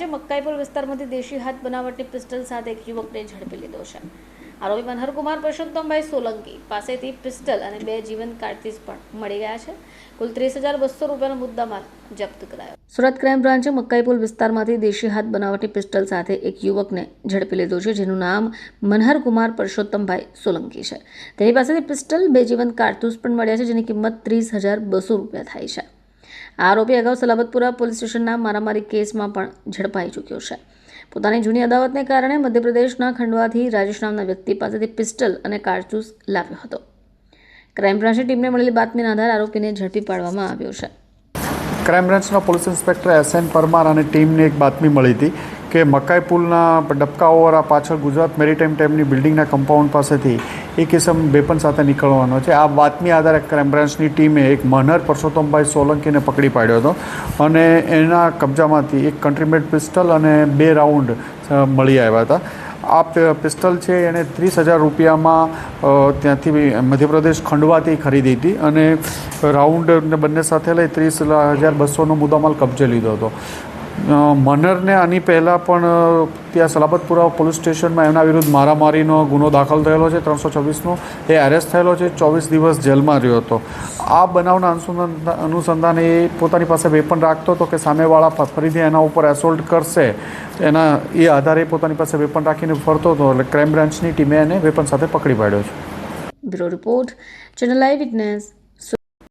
જે મક્કાઈપુર વિસ્તારમાંથી દેશી હાથ બનાવટની પિસ્ટલ સાથે એક યુવકને ઝડપી લીધો છે. આરોપી મનહરકુમાર પરસોત્તમભાઈ સોલંકી પાસેથી પિસ્ટલ અને બે જીવન કાર્તિસ પણ મળી ગયા છે. કુલ ત્રીસ હજાર બસો રૂપિયાનો મુદ્દામાલ જપ્ત કરાયો. સુરત ક્રાઇમ બ્રાન્ચે મક્કાઈપુલ વિસ્તારમાંથી દેશી હાથ બનાવટની પિસ્ટલ સાથે એક યુવકને ઝડપી લીધો છે, જેનું નામ મનહરકુમાર પરસોત્તમભાઈ સોલંકી છે. તેની પાસેથી પિસ્ટલ, બે જીવન કારતૂસ પણ મળ્યા છે, જેની કિંમત ત્રીસ હજાર બસો રૂપિયા થાય છે. આરોપી અગાઉ સલાબતપુરા પોલીસ સ્ટેશનના મારામારી કેસમાં પણ ઝડપાઈ ચૂક્યો છે. પોતાની જૂની અદાવતને કારણે મધ્યપ્રદેશના ખંડવાથી રાજેશ નામના વ્યક્તિ પાસેથી પિસ્ટલ અને કારતૂસ લાવ્યો હતો. ક્રાઇમ બ્રાન્ચની ટીમને મળેલી બાતમીના આધારે આરોપીને ઝડપી પાડવામાં આવ્યો છે. ક્રાઇમ બ્રાન્ચના police inspector S N Parmar અને ટીમને એક બાતમી મળી હતી. કે મકાઈ પુલના ડબકાઓવાળા પાછળ ગુજરાત મેરીટાઈમ ટાઈમની બિલ્ડિંગના કમ્પાઉન્ડ પાસેથી એક કિસમ બેપન સાથે નીકળવાનો છે. આ બાતમી આધારે ક્રાઇમ બ્રાન્ચની ટીમે એક મનહર પરસોત્તમભાઈ સોલંકીને પકડી પાડ્યો હતો અને એના કબજામાંથી એક કન્ટ્રીમેડ પિસ્ટલ અને બે રાઉન્ડ મળી આવ્યા હતા. આ પિસ્તલ છે એણે ત્રીસ હજાર રૂપિયામાં ત્યાંથી મધ્યપ્રદેશ ખંડવાથી ખરીદી હતી અને રાઉન્ડ બંને સાથે લઈ ત્રીસ હજાર બસોનો મુદ્દામાલ કબજે લીધો હતો. મનરને આની પહેલાં પણ ત્યાં સલાબતપુરા પોલીસ સ્ટેશનમાં એમના વિરુદ્ધ મારામારીનો ગુનો દાખલ થયેલો છે, ત્રણસો છવ્વીસનો. એ એરેસ્ટ થયેલો છે, ચોવીસ દિવસ જેલમાં રહ્યો હતો. આ બનાવના અનુસંધાન એ પોતાની પાસે વેપન રાખતો હતો કે સામેવાળા ફરીથી એના ઉપર એસોલ્ટ કરશે. એના, એ આધારે પોતાની પાસે વેપન રાખીને ફરતો હતો. એટલે ક્રાઇમ બ્રાન્ચની ટીમે એને વેપન સાથે પકડી પાડ્યો છે. Bureau report, channel eye witness.